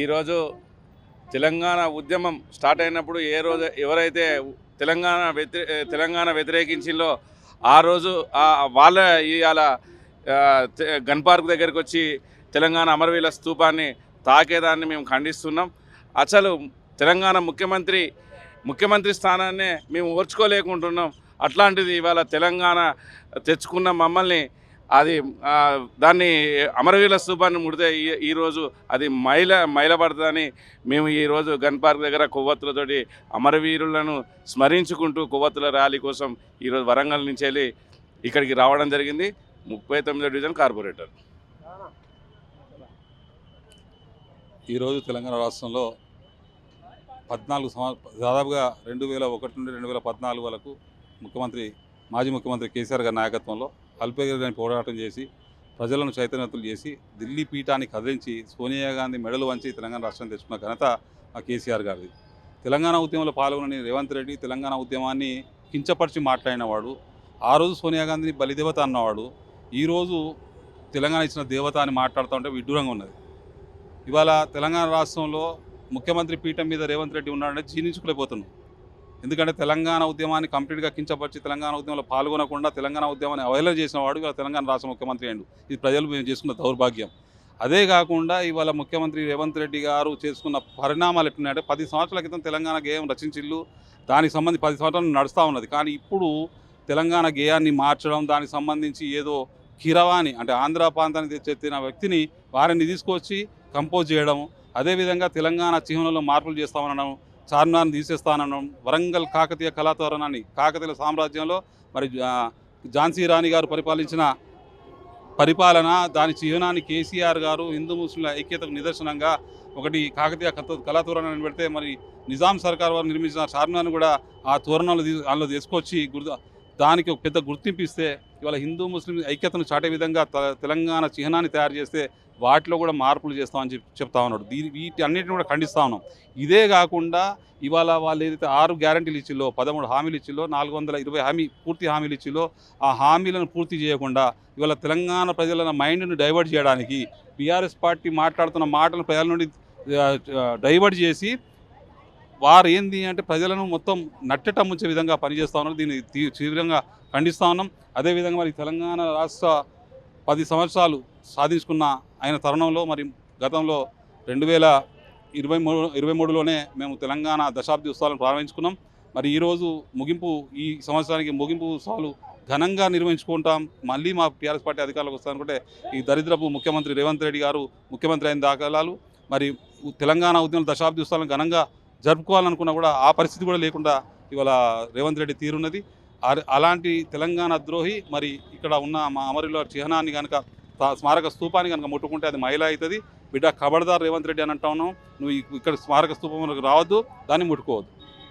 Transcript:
ఈరోజు తెలంగాణ ఉద్యమం స్టార్ట్ అయినప్పుడు ఏ రోజు ఎవరైతే తెలంగాణ వ్యతిరే తెలంగాణ వ్యతిరేకించిందో ఆ రోజు వాళ్ళ ఇవాళ గన్ పార్క్ దగ్గరికి వచ్చి తెలంగాణ అమరవీల స్తూపాన్ని తాకేదాన్ని మేము ఖండిస్తున్నాం. అసలు తెలంగాణ ముఖ్యమంత్రి ముఖ్యమంత్రి స్థానాన్నే మేము ఓర్చుకోలేకుంటున్నాం. అట్లాంటిది ఇవాళ తెలంగాణ తెచ్చుకున్న మమ్మల్ని అది దాన్ని అమరవీరుల స్తూపాన్ని ముడితే ఈ- ఈరోజు అది మైల మైలపడుతుందని మేము ఈరోజు గన్ పార్క్ దగ్గర కొవ్వొత్తులతోటి అమరవీరులను స్మరించుకుంటూ కొవ్వొత్తుల ర్యాలీ కోసం ఈరోజు వరంగల్ నుంచి వెళ్ళి ఇక్కడికి రావడం జరిగింది. ముప్పై తొమ్మిదో డివిజన్ కార్పొరేటర్. ఈరోజు తెలంగాణ రాష్ట్రంలో పద్నాలుగు దాదాపుగా రెండు వేల ఒకటి నుండి రెండు వేల పద్నాలుగు వరకు ముఖ్యమంత్రి మాజీ ముఖ్యమంత్రి కేసీఆర్ గారి నాయకత్వంలో అల్పగిరిని పోరాటం చేసి ప్రజలను చైతన్యతలు చేసి ఢిల్లీ పీఠాన్ని కదిలించి సోనియా గాంధీ మెడలు వంచి తెలంగాణ రాష్ట్రం తెచ్చుకున్న ఘనత ఆ కేసీఆర్ గారిది. తెలంగాణ ఉద్యమంలో పాల్గొనని రేవంత్ రెడ్డి తెలంగాణ ఉద్యమాన్ని కించపరిచి మాట్లాడినవాడు ఆ రోజు సోనియా గాంధీని బలిదేవత అన్నవాడు ఈరోజు తెలంగాణ ఇచ్చిన దేవత అని మాట్లాడుతూ ఉంటే విడ్డూరంగా ఉన్నది. ఇవాళ తెలంగాణ రాష్ట్రంలో ముఖ్యమంత్రి పీఠం మీద రేవంత్ రెడ్డి ఉన్నాడంటే జీర్ణించుకోలేకపోతున్నాం. ఎందుకంటే తెలంగాణ ఉద్యమాన్ని కంప్లీట్గా కించపరిచి తెలంగాణ ఉద్యమంలో పాల్గొనకుండా తెలంగాణ ఉద్యమాన్ని అవహేళన చేసిన వాడు ఇవాళ తెలంగాణ రాష్ట్ర ముఖ్యమంత్రి అయ్యిండు. ఇది ప్రజలు మేము చేసుకున్న దౌర్భాగ్యం. అదే కాకుండా ఇవాళ ముఖ్యమంత్రి రేవంత్ రెడ్డి గారు చేసుకున్న పరిణామాలు ఎట్లున్నాయంటే పది సంవత్సరాల క్రితం తెలంగాణ గేయం రచించిల్లు దానికి సంబంధించి పది సంవత్సరాలు నడుస్తూ ఉన్నది. కానీ ఇప్పుడు తెలంగాణ గేయాన్ని మార్చడం దానికి సంబంధించి ఏదో కిరవాణి అంటే ఆంధ్ర ప్రాంతానికి చెందిన వ్యక్తిని వారిని తీసుకొచ్చి కంపోజ్ చేయడం అదేవిధంగా తెలంగాణ చిహ్నంలో మార్పులు చేస్తామనడం చార్మినార్ని తీసేస్తానడం వరంగల్ కాకతీయ కళాతోరణాన్ని కాకతీయ సామ్రాజ్యంలో మరి ఝాన్సీ రాణి గారు పరిపాలించిన పరిపాలన దాని చిహ్నాన్ని కేసీఆర్ గారు హిందూ ముస్లింల ఐక్యతకు నిదర్శనంగా ఒకటి కాకతీయ కథ- కళాతోరణాన్ని పెడితే మరి నిజాం సర్కార్ వారు నిర్మించిన చార్మినార్ని కూడా ఆ తోరణంలో అందులో తీసుకొచ్చి గుర్తు దానికి ఒక పెద్ద గుర్తింపు ఇస్తే ఇవాళ హిందూ ముస్లిం ఐక్యతను చాటే విధంగా తెలంగాణ చిహ్నాన్ని తయారు చేస్తే వాటిలో కూడా మార్పులు చేస్తామని చెప్పి చెప్తా ఉన్నాడు. దీని వీటి అన్నిటిని కూడా ఖండిస్తా ఉన్నాం. ఇదే కాకుండా ఇవాళ వాళ్ళు ఏదైతే ఆరు గ్యారంటీలు ఇచ్చిలో పదమూడు హామీలు ఇచ్చిలో నాలుగు వందల ఇరవై హామీ పూర్తి హామీలు ఇచ్చిలో ఆ హామీలను పూర్తి చేయకుండా ఇవాళ తెలంగాణ ప్రజల మైండ్ను డైవర్ట్ చేయడానికి బీఆర్ఎస్ పార్టీ మాట్లాడుతున్న మాటలను ప్రజల నుండి డైవర్ట్ చేసి వారు ఏంది అంటే ప్రజలను మొత్తం నట్టటం ముంచే విధంగా పనిచేస్తూ ఉన్నారు. దీన్ని తీ- తీవ్రంగా ఖండిస్తా ఉన్నాం. అదేవిధంగా మరి తెలంగాణ రాష్ట్ర పది సంవత్సరాలు సాధించుకున్న ఆయన తరుణంలో మరి గతంలో రెండు వేల ఇరవై మూడు ఇరవై మూడులోనే మేము తెలంగాణ దశాబ్ది ఉత్సవాలను ప్రారంభించుకున్నాం. మరి ఈరోజు ముగింపు ఈ సంవత్సరానికి ముగింపు ఉత్సవాలు ఘనంగా నిర్వహించుకుంటాం. మళ్ళీ మా టీఆర్ఎస్ పార్టీ అధికారులకు వస్తానుకుంటే ఈ దరిద్రపు ముఖ్యమంత్రి రేవంత్ రెడ్డి గారు ముఖ్యమంత్రి అయిన దాఖలాలు మరి తెలంగాణ ఉద్యమం దశాబ్ది ఉత్సవాలను ఘనంగా జరుపుకోవాలనుకున్నా కూడా ఆ పరిస్థితి కూడా లేకుండా ఇవాళ రేవంత్ రెడ్డి తీరున్నది. అలాంటి తెలంగాణ ద్రోహి మరి ఇక్కడ ఉన్న మా అమరుల చిహ్నాన్ని కనుక స్మారక స్తూపాన్ని కనుక ముట్టుకుంటే అది మహిళ అవుతుంది. బిడ్డ ఖబర్దార్ రేవంత్ రెడ్డి అని అంటా ఉన్నాం. నువ్వు ఇక్కడ స్మారక స్తూపంలోకి రావద్దు. దాన్ని ముట్టుకోవద్దు.